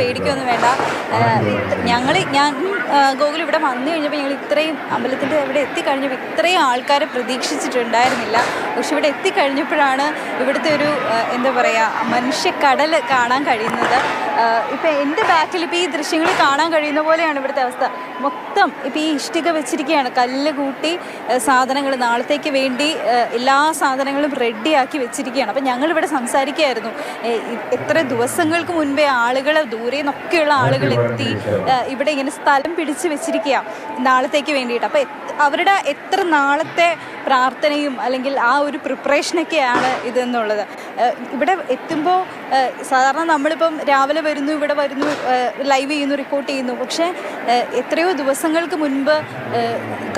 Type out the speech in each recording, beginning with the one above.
പേടിക്കൊന്നും വേണ്ട. ഞങ്ങൾ ഞാൻ ഗോകുൽ ഇവിടെ വന്നു കഴിഞ്ഞപ്പോൾ ഞങ്ങൾ ഇത്രയും അമ്പലത്തിന്റെ ഇവിടെ എത്തിക്കഴിഞ്ഞപ്പോൾ ഇത്രയും ആൾക്കാരെ പ്രതീക്ഷിച്ചിട്ടുണ്ടായിരുന്നില്ല. പക്ഷെ ഇവിടെ എത്തിക്കഴിഞ്ഞപ്പോഴാണ് ഇവിടുത്തെ ഒരു എന്താ പറയുക മനുഷ്യക്കടൽ കാണാൻ കഴിയുന്നത്. ഇപ്പം എന്റെ ബാക്കിൽ ഇപ്പോൾ ഈ ദൃശ്യങ്ങൾ കാണാൻ കഴിയുന്ന പോലെയാണ് ഇവിടുത്തെ അവസ്ഥ. മൊത്തം ഇപ്പം ഈ ഇഷ്ടിക വെച്ചിരിക്കുകയാണ് കല്ല് കൂട്ടി സാധനങ്ങൾ നാളത്തേക്ക് വേണ്ടി എല്ലാ സാധനങ്ങളും റെഡിയാക്കി വെച്ചിരിക്കുകയാണ് അപ്പം ഞങ്ങളിവിടെ സംസാരിക്കുകയായിരുന്നു. എത്ര ദിവസങ്ങൾക്ക് മുൻപേ ആളുകൾ ദൂരെ നിന്നൊക്കെയുള്ള ആളുകൾ എത്തി ഇവിടെ ഇങ്ങനെ സ്ഥലം പിടിച്ച് വെച്ചിരിക്കുക നാളത്തേക്ക് വേണ്ടിയിട്ട്. അപ്പോൾ അവരുടെ എത്ര നാളത്തെ പ്രാർത്ഥനയും അല്ലെങ്കിൽ ആ ഒരു പ്രിപ്പറേഷനൊക്കെയാണ് ഇതെന്നുള്ളത്. ഇവിടെ എത്തുമ്പോൾ സാധാരണ നമ്മളിപ്പം രാവിലെ വരുന്നു ഇവിടെ വരുന്നു ലൈവ് ചെയ്യുന്നു റിപ്പോർട്ട് ചെയ്യുന്നു. പക്ഷേ എത്രയോ ദിവസങ്ങൾക്ക് മുൻപ്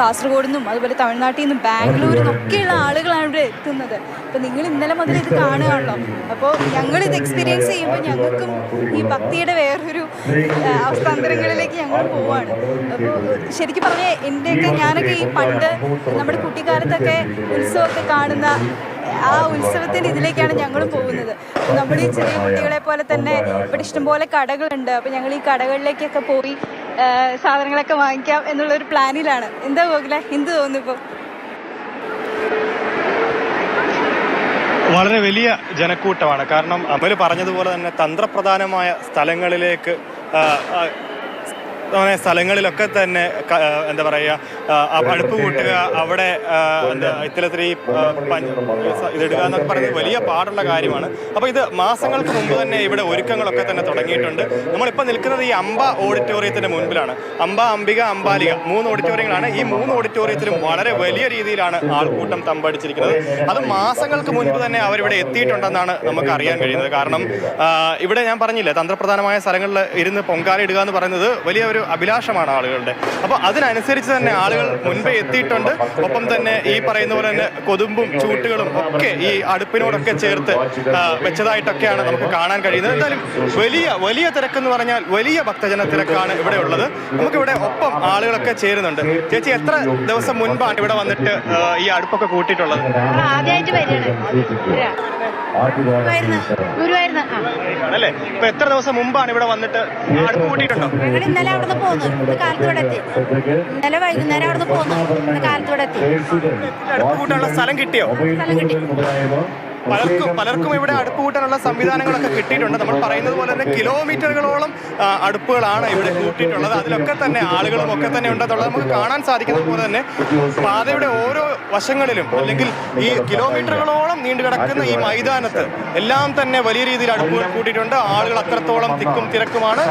കാസർഗോഡിൽ കാസർഗോഡ് നിന്നും അതുപോലെ തമിഴ്നാട്ടിൽ നിന്നും ബാംഗ്ലൂരിൽ നിന്നൊക്കെയുള്ള ആളുകളാണ് ഇവിടെ എത്തുന്നത്. അപ്പോൾ നിങ്ങൾ ഇന്നലെ മുതൽ ഇത് കാണുകയാണല്ലോ. അപ്പോൾ ഞങ്ങൾ ഇത് എക്സ്പീരിയൻസ് ചെയ്യുമ്പോൾ ഞങ്ങൾക്കും ഈ ഭക്തിയുടെ വേറൊരു അവസ്ഥാന്തരങ്ങളിലേക്ക് ഞങ്ങൾ പോവാണ്. അപ്പോൾ ശരിക്കും പറഞ്ഞാൽ എന്റെയൊക്കെ ഞാനൊക്കെ ഈ പണ്ട് നമ്മുടെ കുട്ടിക്കാലത്തൊക്കെ ഉത്സവമൊക്കെ കാണുന്ന ആ ഉത്സവത്തിന്റെ ഇതിലേക്കാണ് ഞങ്ങളും പോകുന്നത്. നമ്മൾ ഈ ചെറിയ കുട്ടികളെ പോലെ തന്നെ ഇവിടെ ഇഷ്ടംപോലെ കടകളുണ്ട്. അപ്പോൾ ഞങ്ങൾ ഈ കടകളിലേക്കൊക്കെ പോയി സാധനങ്ങളൊക്കെ വാങ്ങിക്കാം എന്നുള്ളൊരു പ്ലാനിലാണ്. എന്താ ഗോകുലെ? എന്ത് തോന്നുന്നു ഇപ്പോൾ വളരെ വലിയ ജനക്കൂട്ടമാണ്. കാരണം അമൽ പറഞ്ഞതുപോലെ തന്നെ തന്ത്രപ്രധാനമായ സ്ഥലങ്ങളിലേക്ക് സ്ഥലങ്ങളിലൊക്കെ തന്നെ എന്താ പറയുക അടുപ്പ് കൂട്ടുക അവിടെ എന്താ ഇത്തരത്തിൽ ഈ ഇതിടുക എന്നൊക്കെ പറയുന്നത് വലിയ പാടുള്ള കാര്യമാണ്. അപ്പോൾ ഇത് മാസങ്ങൾക്ക് മുമ്പ് തന്നെ ഇവിടെ ഒരുക്കങ്ങളൊക്കെ തന്നെ തുടങ്ങിയിട്ടുണ്ട്. നമ്മളിപ്പോൾ നിൽക്കുന്നത് ഈ അമ്പ ഓഡിറ്റോറിയത്തിന്റെ മുൻപിലാണ്. അമ്പ അംബിക അമ്പാലിക മൂന്ന് ഓഡിറ്റോറിയങ്ങളാണ്. ഈ മൂന്ന് ഓഡിറ്റോറിയത്തിലും വളരെ വലിയ രീതിയിലാണ് ആൾക്കൂട്ടം തമ്പടിച്ചിരിക്കുന്നത്. അത് മാസങ്ങൾക്ക് മുൻപ് തന്നെ അവരിവിടെ എത്തിയിട്ടുണ്ടെന്നാണ് നമുക്ക് അറിയാൻ കഴിയുന്നത്. കാരണം ഇവിടെ ഞാൻ പറഞ്ഞില്ലേ തന്ത്രപ്രധാനമായ സ്ഥലങ്ങളിൽ ഇരുന്ന് പൊങ്കാല ഇടുക എന്ന് പറയുന്നത് വലിയ ഒരു അഭിലാഷമാണ് ആളുകളുടെ. അപ്പോൾ അതിനനുസരിച്ച് തന്നെ ആളുകൾ മുൻപേ എത്തിയിട്ടുണ്ട്. ഒപ്പം തന്നെ ഈ പറയുന്ന പോലെ തന്നെ കൊതുമ്പും ചൂട്ടുകളും ഒക്കെ ഈ അടുപ്പിനോടൊക്കെ ചേർത്ത് വെച്ചതായിട്ടൊക്കെയാണ് നമുക്ക് കാണാൻ കഴിയുന്നത്. എന്തായാലും വലിയ വലിയ തിരക്കെന്ന് പറഞ്ഞാൽ വലിയ ഭക്തജന തിരക്കാണ് ഇവിടെ ഉള്ളത്. നമുക്കിവിടെ ഒപ്പം ആളുകളൊക്കെ ചേരുന്നുണ്ട്. ചേച്ചി എത്ര ദിവസം മുൻപാണ് ഇവിടെ വന്നിട്ട് ഈ അടുപ്പൊക്കെ കൂട്ടിയിട്ടുള്ളത്? ആദ്യമായിട്ട് അല്ലേ? ഇപ്പൊ എത്ര ദിവസം മുമ്പാണ് ഇവിടെ വന്നിട്ട് അടുപ്പ് കൂട്ടിയിട്ടുണ്ടോ? ഇന്നലെ അവിടുന്ന് പോന്നു. ഇന്ന് കാലത്ത് ഇവിടെ എത്തി. ഇന്നലെ വൈകുന്നേരം അവിടുന്ന് പോന്നു. ഇന്ന് കാലത്ത് ഇവിടെ എത്തി. അടുപ്പ് കൂട്ടാനുള്ള സ്ഥലം കിട്ടിയോ? സ്ഥലം കിട്ടി. പലർക്കും പലർക്കും ഇവിടെ അടുപ്പ് കൂട്ടാനുള്ള സംവിധാനങ്ങളൊക്കെ കിട്ടിയിട്ടുണ്ട്. നമ്മൾ പറയുന്നത് പോലെ തന്നെ കിലോമീറ്ററുകളോളം അടുപ്പുകളാണ് ഇവിടെ കൂട്ടിയിട്ടുള്ളത്. അതിലൊക്കെ തന്നെ ആളുകളും ഒക്കെ തന്നെ ഉണ്ടെന്നുള്ളത് നമുക്ക് കാണാൻ സാധിക്കുന്നത് പോലെ തന്നെ പാതയുടെ ഓരോ വശങ്ങളിലും അല്ലെങ്കിൽ ഈ കിലോമീറ്ററുകളോളം നീണ്ടു കിടക്കുന്ന ഈ മൈതാനത്ത് എല്ലാം തന്നെ വലിയ രീതിയിൽ അടുപ്പുകൾ കൂട്ടിയിട്ടുണ്ട്. ആളുകൾ അത്രത്തോളം തിക്കും തിരക്കുമാണ്.